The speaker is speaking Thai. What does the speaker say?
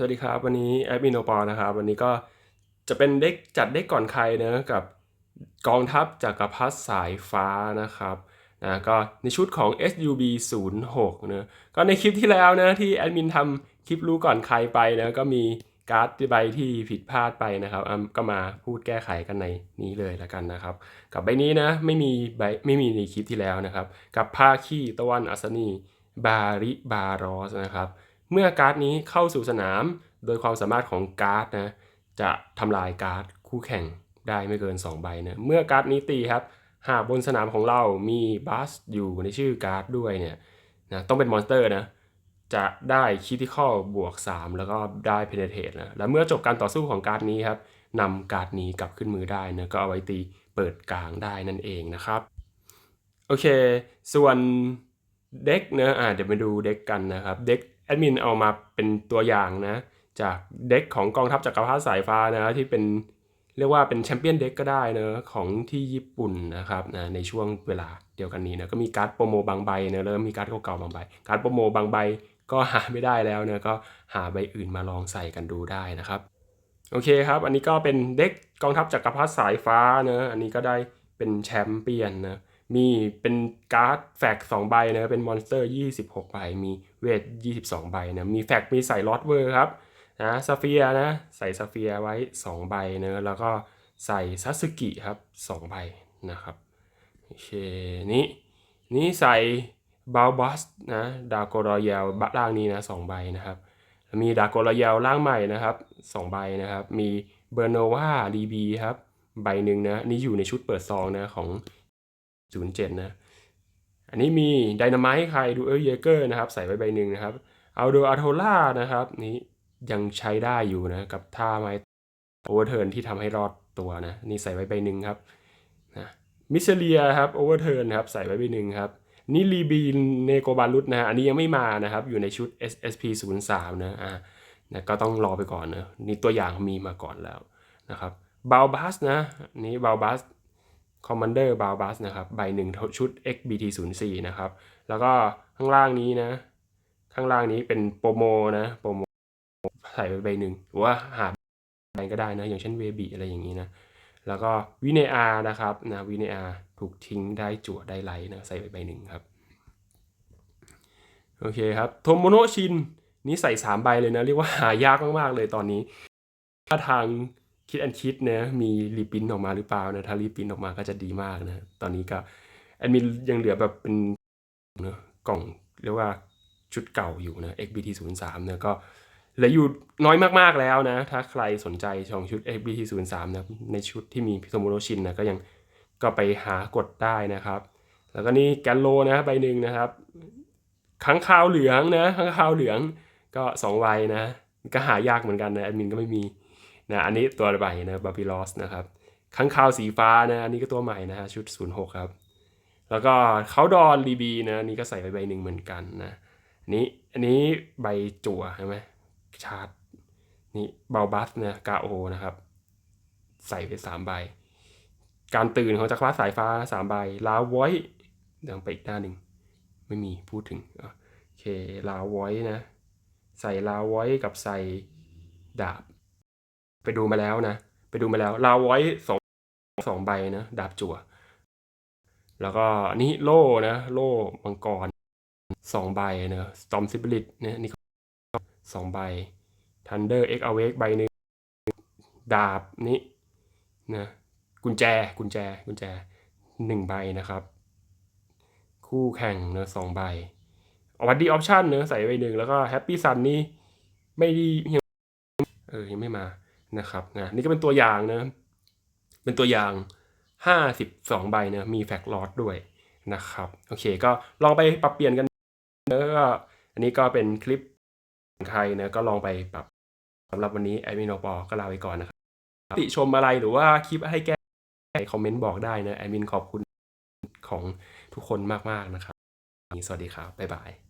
สวัสดีครับ วันนี้แอดมินโอปอนะครับ วันนี้ก็จะเป็นเด็กจัดเด็กก่อนใครเนะกับกองทัพจักรพรรดิสายฟ้านะครับนะก็ในชุดของ SUB 06เนะก็ในคลิปที่แล้วนะที่แอดมินทำคลิปรู้ก่อนใครไปนะก็มีการ์ดใบที่ผิดพลาดไปนะครับก็มาพูดแก้ไขกันในนี้เลยแล้วกันนะครับ กับใบนี้นะไม่มีใบไม่มีในคลิปที่แล้วนะครับ กับผ้าขี้ตะวันอัศนีบาริบารอสนะครับ เมื่อการ์ดนี้เข้าสู่สนาม โดยความสามารถของการ์ดนะจะทำลายการ์ดคู่แข่งได้ไม่เกิน 2 ใบนะเมื่อการ์ดนี้ตีครับ หากบนสนามของเรามีบัสอยู่ในชื่อการ์ดด้วยเนี่ยนะต้องเป็นมอนสเตอร์นะจะได้คิติคอบวก 3 แล้วก็ได้เพเนเทตนะและเมื่อจบการต่อสู้ของการ์ดนี้ครับนำการ์ดนี้กลับขึ้นมือได้นะก็เอาไว้ตีเปิดกลางได้นั่นเองนะครับโอเค ส่วนเด็กเนะอ่าเดี๋ยวมาดูเด็กกันนะครับเด็ก แอดมินเอามาเป็นตัวอย่างนะ จากเด็กของกองทัพจักรพรรดิสายฟ้านะที่เป็นเรียกว่าเป็นแชมเปี้ยนเด็กก็ได้นะของที่ญี่ปุ่นนะครับนะในช่วงเวลาเดียวกันนี้นะก็มีการ์ดโปรโมบางใบนะเริ่มมีการ์ดเก่าๆบางใบการ์ดโปรโมบางใบก็หาไม่ได้แล้วนะก็หาใบอื่นมาลองใส่กันดูได้นะครับโอเคครับ อันนี้ก็เป็นเด็กกองทัพจักรพรรดิสายฟ้าเนะอันนี้ก็ได้เป็นแชมเปี้ยนนะ มีเป็นการ์ดแฟกสองใบนะเป็นมอนสเตอร์26ใบ มีเวท22ใบนะมีแฟกมีใส่ลอตเวอร์ครับนะซาเฟียนะใส่ซาเฟียไว้2ใบนะแล้วก็ใส่ซัสึกิครับ2ใบนะครับโอเคนี้นี้ใส่บาลบัสนะดาโกรอยลล่างนี้นะสองใบนะครับ มีดาโกรอยลล่างใหม่นะครับสองใบนะครับ มีเบอร์โนวารีบีครับใบหนึ่งนะนี่อยู่ในชุดเปิดซองนะของ 07 นะ อันนี้มีไดนาไมต์ใครดูเออเยเกอร์นะครับ ใส่ไว้ใบหนึ่งนะครับเอาโดอาโทล่านะครับ นี้ยังใช้ได้อยู่นะ กับท่าไม้โอเวอร์เทิร์นที่ทำให้รอดตัวนะ นี่ใส่ไว้ใบหนึ่งครับนะมิเซเลียครับโอเวอร์เทิร์นครับ ใส่ไว้ใบหนึ่งครับนี่รีบีเนโกบาลุตนะอันนี้ยังไม่มานะครับ อยู่ในชุด SSP 0 3นะอ่านะก็ต้องรอไปก่อนนะนี่ตัวอย่างมีมาก่อนแล้วนะครับบาลบัสนะนี่บาลบัส Commander b a l b u s นะครับใบหนึ่งชุด XBT 0 4 นะครับ แล้วก็ข้างล่างนี้นะ ข้างล่างนี้เป็นโปรโมนะโปรโมใส่ไปใบหนึ่งหรือว่าหาใบก็ได้นะ อย่างเช่นเวบีอะไรอย่างนี้นะ แล้วก็วิเนอานะครับนะวิเนอาถูกทิ้งได้จั่วได้ไลท์นะใส่ไปใบหนึ่งครับ โอเคครับโทโมโนชินนี่ใส่ 3 ใบเลยนะ เรียกว่าหายากมาก ๆ เลยตอนนี้ถ้าทาง คิดอันคิดนะมีรีพินออกมาหรือเปล่านะถ้ารีพินออกมาก็จะดีมากนะ ตอนนี้ก็แอดมินยังเหลือแบบเป็นเนะกล่องเรียกว่าชุดเก่าอยู่นะ XBT 0 3เนี่ยก็เหลืออยู่น้อยมากๆแล้วนะ ถ้าใครสนใจชองชุด XBT 0 3นะในชุดที่มีพิโมโนชินนะก็ยังก็ไปหากดได้นะครับ แล้วก็นี่แกนโลนะใบหนึ่งนะครับค้างคาวเหลืองนะค้างคาวเหลืองก็2ใบนะ ก็หายากเหมือนกันนะแอดมินก็ไม่มี นะอันนี้ตัวใหม่นะบาบิลอสนะครับข้างคาวสีฟ้านะอันนี้ก็ตัวใหม่นะฮะชุด 06 ครับ แล้วก็เขาดอนรีบีนะนี่ก็ใส่ไปใบหนึ่งเหมือนกันนะอันนี้อันนี้ใบจั่วใช่ไหมชาร์ตนี่เบาบัสนะกาโอนะครับ ใส่ไปสามใบ การตื่นของจักรพรรดิสายฟ้าสามใบ ลาวไว้เดี๋ยวไปอีกหน้าหนึ่งไม่มีพูดถึงโอเคลาวไว้นะ ใส่ลาวไว้กับใส่ดาบ ไปดูมาแล้วนะ ไปดูมาแล้วลาวไว้สองสองใบนะดาบจั่ว แล้วก็นี่โล่นะ โล่มังกรสองใบนะสตอมซิบลิตเนี่ยนี่สองใบทันเดอร์เอ็กอเวกใบหนึ่งดาบนี้นะกุญแจกุญแจกุญแจหนึ่งใบนะครับ คู่แข่งเนอะสองใบอวัดดีออปชั่นเนอะใส่ใบหนึ่งแล้วก็แฮปปี้ซันนี่ไม่ดียังเออยังไม่มา นะครับนะนี่ก็เป็นตัวอย่างนะเป็นตัวอย่าง 52 ใบเนะมีแฟกลอดด้วยนะครับโอเคก็ลองไปปรับเปลี่ยนกันแล้วก็อันนี้ก็เป็นคลิปใครนะก็ลองไปปรับสำหรับวันนี้แอดมินอปอก็ลาไปก่อนนะครับติชมอะไรหรือว่าคลิปให้แก้คอมเมนต์บอกได้นะแอดมินขอบคุณของทุกคนมาก ๆ นะครับ สวัสดีครับ บ๊ายบาย